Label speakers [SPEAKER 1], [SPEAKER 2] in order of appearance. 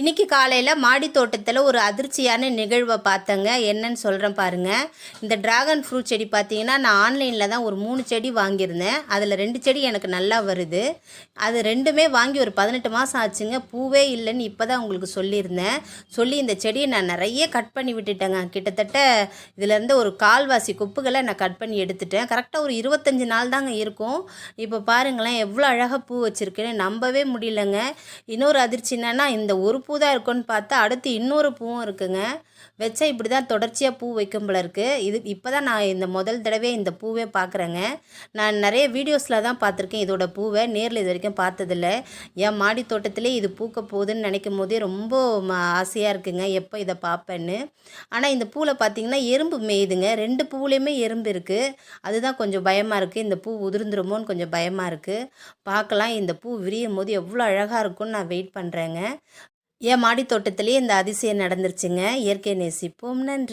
[SPEAKER 1] இன்னைக்கு காலையில் மாடி தோட்டத்தில் ஒரு அதிர்ச்சியான நிகழ்வை பார்த்தேங்க. என்னன்னு சொல்கிறேன் பாருங்கள் இந்த ட்ராகன் ஃப்ரூட் செடி பார்த்தீங்கன்னா நான் ஆன்லைனில் தான் ஒரு மூணு செடி வாங்கியிருந்தேன். அதில் ரெண்டு செடி எனக்கு நல்லா வருது. அது ரெண்டுமே வாங்கி ஒரு பதினெட்டு மாதம் ஆச்சுங்க. பூவே இல்லைன்னு இப்போ தான் உங்களுக்கு சொல்லியிருந்தேன். சொல்லி இந்த செடியை நான் நிறைய கட் பண்ணி விட்டுட்டேங்க. கிட்டத்தட்ட இதுலேருந்து ஒரு கால்வாசி குப்புகளை நான் கட் பண்ணி எடுத்துட்டேன். கரெக்டாக ஒரு இருபத்தஞ்சி நாள் தாங்க இருக்கும். இப்போ பாருங்களேன் எவ்வளோ அழகாக பூ வச்சுருக்குன்னு நம்பவே முடியலங்க. இன்னொரு அதிர்ச்சி என்னென்னா இந்த ஒரு பூ தான் இருக்குன்னு பார்த்தா அடுத்து இன்னொரு பூவும் இருக்குங்க. வச்சா இப்படி தான் தொடர்ச்சியாக பூ வைக்கும் போல இருக்குது இது இப்போ தான் நான் இந்த முதல் தடவை இந்த பூவே பார்க்குறேங்க நான் நிறைய வீடியோஸில் தான் பார்த்துருக்கேன் இதோட பூவை. நேரில் இது வரைக்கும் பார்த்ததில்ல. என் மாடி தோட்டத்திலே இது பூக்க போகுதுன்னு நினைக்கும் போதே ரொம்ப ம- ஆசையாக இருக்குங்க. எப்போ இதை பார்ப்பேன்னு ஆனால் இந்த பூவில் பார்த்தீங்கன்னா எறும்பு மேயுதுங்க. ரெண்டு பூவுலேயுமே எறும்பு இருக்குது அதுதான் கொஞ்சம் பயமாக இருக்குது இந்த பூ உதிர்ந்துருமோன்னு கொஞ்சம் பயமாக இருக்குது பார்க்கலாம் இந்த பூ விரியும் போது எவ்வளோ அழகாக இருக்கும்னு நான் வெயிட் பண்ணுறேங்க என் மாடி தோட்டத்திலே இந்த அதிசயம் நடந்துருச்சுங்க. இயற்கை நேசிப்போம். நன்றி.